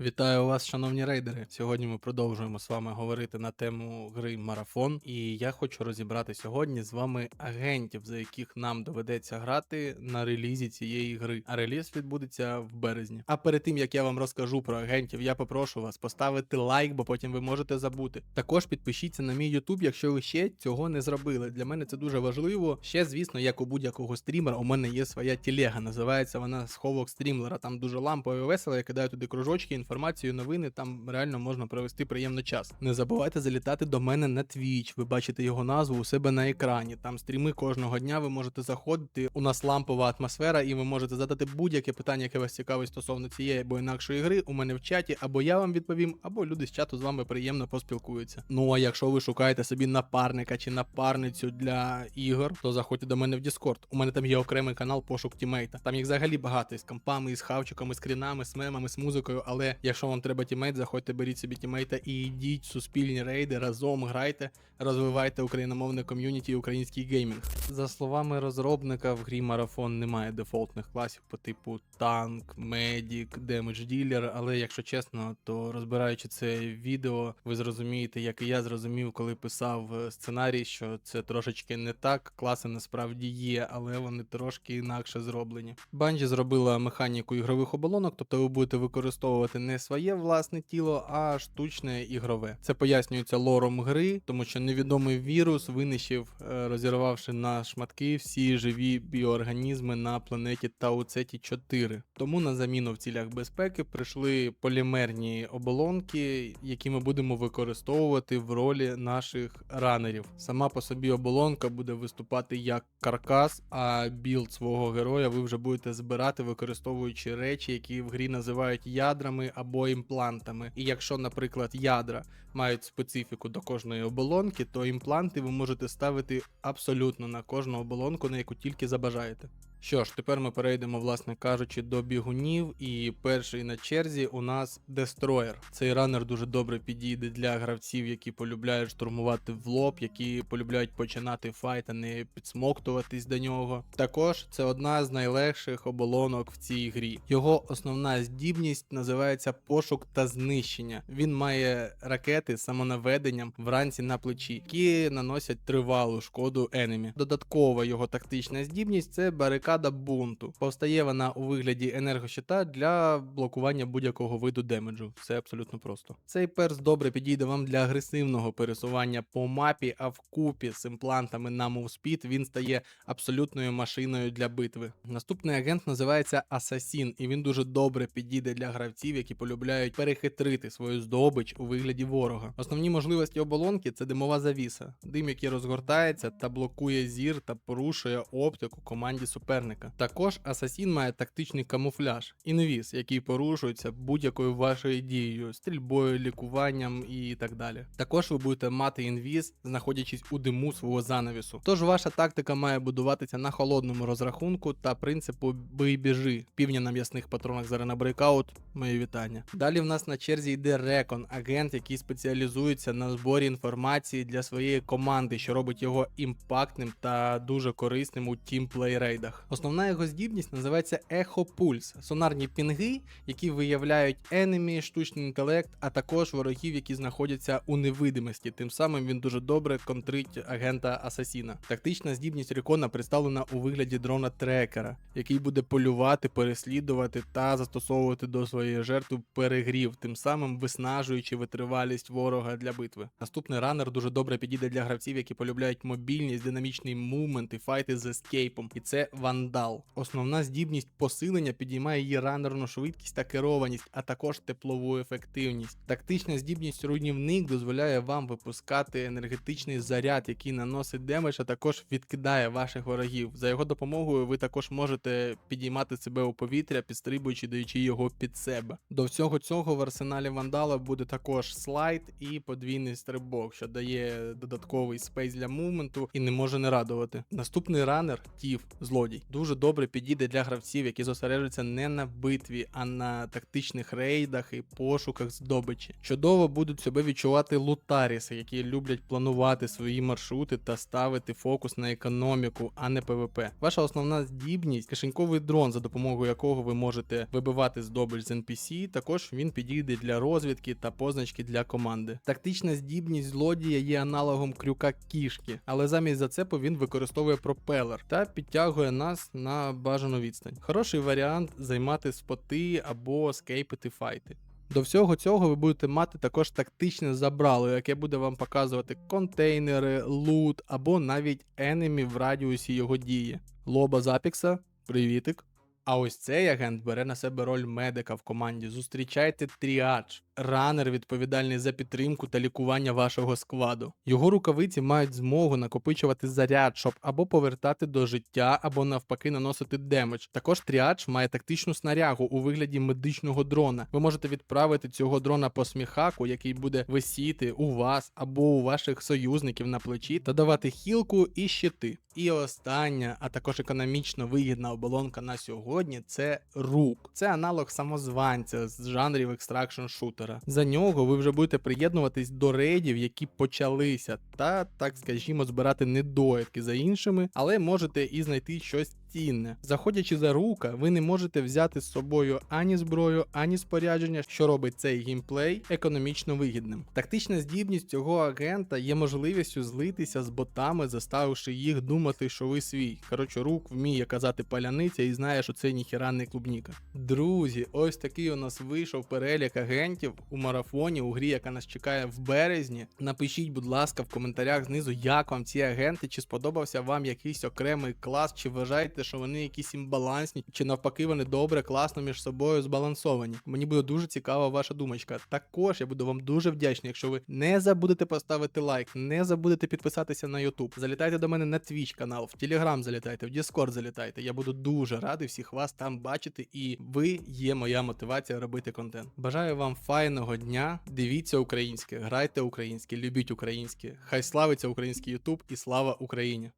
Вітаю вас, шановні рейдери. Сьогодні ми продовжуємо з вами говорити на тему гри Марафон. І я хочу розібрати сьогодні з вами агентів, за яких нам доведеться грати на релізі цієї гри. А реліз відбудеться в березні. А перед тим як я вам розкажу про агентів, я попрошу вас поставити лайк, бо потім ви можете забути. Також підпишіться на мій YouTube, якщо ви ще цього не зробили. Для мене це дуже важливо. Ще, звісно, як у будь-якого стрімера, у мене є своя телега. Називається вона сховок стрімлера. Там дуже лампово і весело. Я кидаю туди кружочки, інформацію, новини. Там реально можна провести приємно час. Не забувайте залітати до мене на Twitch. Ви бачите його назву у себе на екрані. Там стріми кожного дня. Ви можете заходити. У нас лампова атмосфера, і ви можете задати будь-яке питання, яке вас цікавить стосовно цієї або інакшої гри. У мене в чаті, або я вам відповім, або люди з чату з вами приємно поспілкуються. Ну а якщо ви шукаєте собі напарника чи напарницю для ігор, то заходьте до мене в Discord. У мене там є окремий канал пошук тімейта. Там їх взагалі багато із компами, із хавчиками, з скрінами, з мемами, з музикою. Але якщо вам треба тімейт, заходьте, беріть собі тімейта і йдіть в суспільні рейди, разом грайте, розвивайте україномовне ком'юніті і український геймінг. За словами розробника, в грі марафон немає дефолтних класів по типу танк, медік, демедж ділер. Але якщо чесно, то розбираючи це відео, ви зрозумієте, як і я зрозумів, коли писав е, сценарій, що це трошечки не так. Класи насправді є, але вони трошки інакше зроблені. Банжі зробила механіку ігрових оболонок, тобто ви будете використовувати не своє власне тіло, а штучне ігрове. Це пояснюється лором гри, тому що невідомий вірус винищив, е, розірвавши на шматки всі живі біоорганізми на планеті Тауцеті 4. Тому на заміну в цілях безпеки прийшли полімерні оболонки, які ми будемо використовувати в ролі наших ранерів. Сама по собі оболонка буде виступати як каркас, а білд свого героя ви вже будете збирати, використовуючи речі, які в грі називають ядрами або імплантами. І якщо, наприклад, ядра мають специфіку до кожної оболонки, то імпланти ви можете ставити абсолютно на кожну оболонку, на яку тільки забажаєте. Що ж, тепер ми перейдемо, власне кажучи, до бігунів. І перший на черзі у нас Дестроєр. Цей ранер дуже добре підійде для гравців, які полюбляють штурмувати в лоб, які полюбляють починати файт, а не підсмоктуватись до нього. Також це одна з найлегших оболонок в цій грі. Його основна здібність називається пошук та знищення. Він має ракети з самонаведенням вранці на плечі, які наносять тривалу шкоду енемі. Додаткова його тактична здібність це барикада бунту. Повстає вона у вигляді енергощита для блокування будь-якого виду демеджу. Все абсолютно просто. Цей перс добре підійде вам для агресивного пересування по мапі, а вкупі з імплантами на мовспід він стає абсолютною машиною для битви. Наступний агент називається Асасін, і він дуже добре підійде для гравців, які полюбляють перехитрити свою здобич у вигляді ворога. Основні можливості оболонки це димова завіса, дим, який розгортається та блокує зір та порушує оптику команді суперника. Також Асасін має тактичний камуфляж, інвіз, який порушується будь-якою вашою дією, стрільбою, лікуванням і так далі. Також ви будете мати інвіз, знаходячись у диму свого занавісу. Тож ваша тактика має будуватися на холодному розрахунку та принципу бий біжи. Півня на м'ясних патронах зараз брейкаут. Мої вітання. Далі в нас на черзі йде Рекон, агент, який спеціалізується на зборі інформації для своєї команди, що робить його імпактним та дуже корисним у тімплей-рейдах. Основна його здібність називається Ехо Пульс, сонарні пінги, які виявляють енемі, штучний інтелект, а також ворогів, які знаходяться у невидимості. Тим самим він дуже добре контрить агента Асасіна. Тактична здібність Рекона представлена у вигляді дрона трекера, який буде полювати, переслідувати та застосовувати до своєї жертви перегрів, тим самим виснажуючи витривалість ворога для битви. Наступний ранер дуже добре підійде для гравців, які полюбляють мобільність, динамічний мувмент і файти з ескейпом. І це вандал. Основна здібність посилення підіймає її ранерну швидкість та керованість, а також теплову ефективність. Тактична здібність руйнівник дозволяє вам випускати енергетичний заряд, який наносить демедж, а також відкидає ваших ворогів. За його допомогою ви також можете підіймати себе у повітря, підстрибуючи, даючи його під себе. До всього цього в арсеналі вандала буде також слайд і подвійний стрибок, що дає додатковий спейс для мувменту і не може не радувати. Наступний ранер Тіф, злодій. Дуже добре підійде для гравців, які зосереджуються не на битві, а на тактичних рейдах і пошуках здобичі. Чудово будуть себе відчувати лутаріси, які люблять планувати свої маршрути та ставити фокус на економіку, а не ПВП. Ваша основна здібність кишеньковий дрон, за допомогою якого ви можете вибивати здобич з NPC. Також він підійде для розвідки та позначки для команди. Тактична здібність злодія є аналогом крюка кішки, але замість зацепу він використовує пропелер та підтягує нас на бажану відстань. Хороший варіант займати споти або скейпити файти. До всього цього ви будете мати також тактичне забрало, яке буде вам показувати контейнери, лут або навіть енемі в радіусі його дії. Лоба Запікса, привітик. А ось цей агент бере на себе роль медика в команді. Зустрічайте тріадж, ранер відповідальний за підтримку та лікування вашого складу. Його рукавиці мають змогу накопичувати заряд, щоб або повертати до життя, або навпаки наносити демедж. Також тріадж має тактичну снарягу у вигляді медичного дрона. Ви можете відправити цього дрона по сміхаку, який буде висіти у вас або у ваших союзників на плечі, та давати хілку і щити. І остання, а також економічно вигідна оболонка на сьогодні це рук. Це аналог самозванця з жанрів екстракшн шутера. За нього ви вже будете приєднуватись до рейдів, які почалися, та так скажімо, збирати недоїдки за іншими, але можете і знайти щось. Цінне. Заходячи за рука, ви не можете взяти з собою ані зброю, ані спорядження, що робить цей геймплей економічно вигідним. Тактична здібність цього агента є можливістю злитися з ботами, заставивши їх думати, що ви свій. Коротше, рук вміє казати паляниця і знає, що це ніхіра не клубніка. Друзі, ось такий у нас вийшов перелік агентів у марафоні у грі, яка нас чекає в березні. Напишіть, будь ласка, в коментарях знизу, як вам ці агенти, чи сподобався вам якийсь окремий клас, чи вважаєте, що вони якісь імбалансні, чи навпаки вони добре, класно між собою збалансовані. Мені буде дуже цікава ваша думочка. Також я буду вам дуже вдячний, якщо ви не забудете поставити лайк, не забудете підписатися на YouTube. Залітайте до мене на Twitch канал, в Telegram залітайте, в Discord залітайте. Я буду дуже радий всіх вас там бачити, і ви є моя мотивація робити контент. Бажаю вам файного дня. Дивіться українське, грайте українське, любіть українське. Хай славиться український YouTube і слава Україні.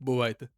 Бувайте!